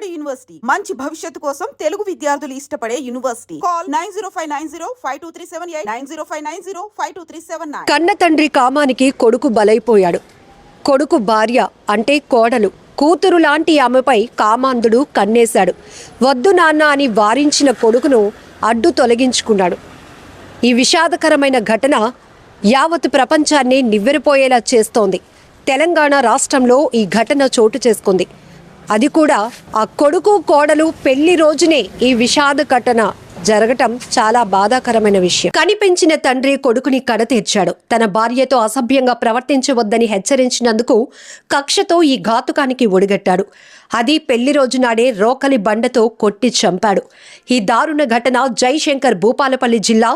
Vijayawada university. మంచి భవిష్యత్తు కోసం తెలుగు విద్యార్థులు ఇష్టపడే university. Call nine zero five nine zero five two three seven eight nine zero five nine zero five two three seven nine. కన్న తండ్రి కామానికి కొడుకు బలైపోయాడు. కొడుకు భార్య అంటే కోడలు. కూతురు లాంటి ఆమెపై కామాంధుడు కన్నేశాడు. వద్దు నాన్న అని వారించిన కొడుకును అడ్డు తొలగించుకున్నాడు. ఈ విషాదకరమైన ఘటన యావత్ ప్రపంచాన్ని నివ్వెరపోయేలా చేస్తోంది. తెలంగాణ రాష్ట్రంలో ఈ ఘటన చోటు చేసుకుంది. అది కూడా ఆ కొడుకు కోడలు పెళ్ళి రోజునే ఈ విషాద ఘటన. జరగటం చాలా బాధాకరమైన విషయం. కనిపించిన తండ్రి కొడుకుని కడతీర్చాడు తన భార్యతో అసభ్యంగా ప్రవర్తించవద్దని హెచ్చరించినందుకు కక్షతో ఈ ఘాతుకానికి ఒడిగట్టాడు. అది పెళ్ళి రోజు నాడే రోకలి బండతో కొట్టి చంపాడు. ఈ దారుణ ఘటన జైశంకర్ భూపాలపల్లి జిల్లా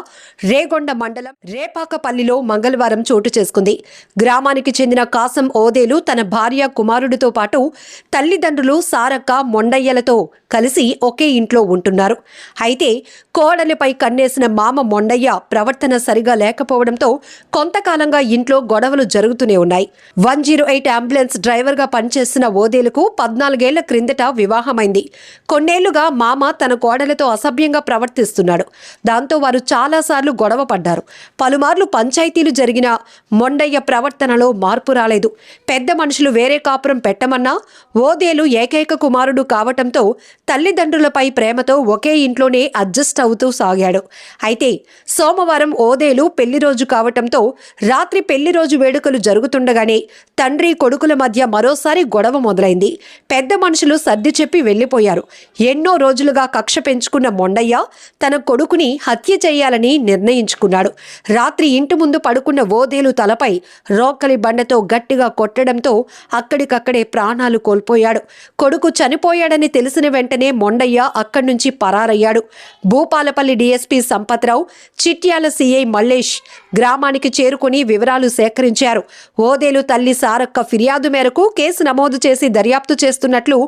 రేగొండ మండలం రేపాకపల్లిలో మంగళవారం చోటు చేసుకుంది. గ్రామానికి చెందిన కాసం ఓదేలు తన భార్య కుమారుడితో పాటు తల్లిదండ్రులు సారక్క మొండయ్యలతో కలిసి ఒకే ఇంట్లో ఉంటున్నారు. అయితే కోడలిపై కన్నేసిన మామ మొండయ్య ప్రవర్తన సరిగా లేకపోవడంతో కొంతకాలంగా ఇంట్లో గొడవలు జరుగుతూనే ఉన్నాయి. వన్ జీరో ఎయిట్ అంబులెన్స్ డ్రైవర్గా పనిచేసిన ఓదేలకు పద్నాలుగేళ్ళ క్రిందట వివాహమైంది. కొన్నేళ్ళుగా మామ తన కోడలతో అసభ్యంగా ప్రవర్తిస్తున్నాడు. దాంతో వారు చాలాసార్లు గొడవ పడ్డారు. పలుమార్లు పంచాయతీలు జరిగిన మొండయ్య ప్రవర్తనలో మార్పు రాలేదు. పెద్ద మనుషులు వేరే కాపురం పెట్టమన్నా ఓదేలు ఏకైక కుమారుడు కావటంతో తల్లిదండ్రులపై ప్రేమతో ఒకే ఇంట్లోనే అడ్జస్ట్ అవుతూ సాగాడు. అయితే సోమవారం ఓదేలు పెళ్ళి రోజు కావటంతో రాత్రి పెళ్ళి రోజు వేడుకలు జరుగుతుండగానే తండ్రి కొడుకుల మధ్య మరోసారి గొడవ మొదలైంది. పెద్ద మనుషులు సర్ది చెప్పి వెళ్ళిపోయారు ఎన్నో రోజులుగా కక్ష పెంచుకున్న మొండయ్య తన కొడుకుని హత్య చేయాలని నిర్ణయించుకున్నాడు. రాత్రి ఇంటి ముందు పడుకున్న ఓదేలు తలపై రోకలి బండతో గట్టిగా కొట్టడంతో అక్కడికక్కడే ప్రాణాలు కోల్పోయాడు. కొడుకు చనిపోయాడని తెలిసిన వెంటనే మొండయ్య అక్కడి నుంచి పరారయ్యాడు. భూపాలపల్లి డీఎస్పీ సంపత్రావు చిట్యాల సీఐ మల్లేష్ గ్రామానికి చేరుకుని వివరాలు సేకరించారు. ఓదేలు తల్లి సారక్క ఫిర్యాదు మేరకు కేసు నమోదు చేసి దర్యాప్తు చేస్తున్నట్లు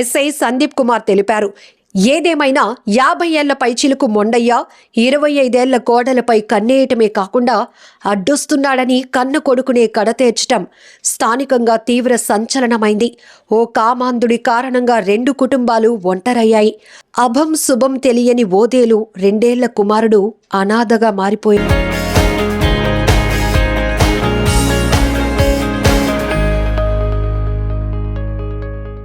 ఎస్ఐ సందీప్ కుమార్ తెలిపారు. ఏదేమైనా యాభై ఏళ్ళ పైచిలకు మొండయ్య ఇరవై ఐదేళ్ళ కోడలపై కన్నేయటమే కాకుండా అడ్డుస్తున్నాడని కన్న కొడుకునే కడతేర్చటం స్థానికంగా తీవ్ర సంచలనమైంది. ఓ కామాంధుడి కారణంగా రెండు కుటుంబాలు ఒంటరయ్యాయి. అభం శుభం తెలియని ఓదేలు రెండేళ్ళ కుమారుడు అనాథగా మారిపోయాడు.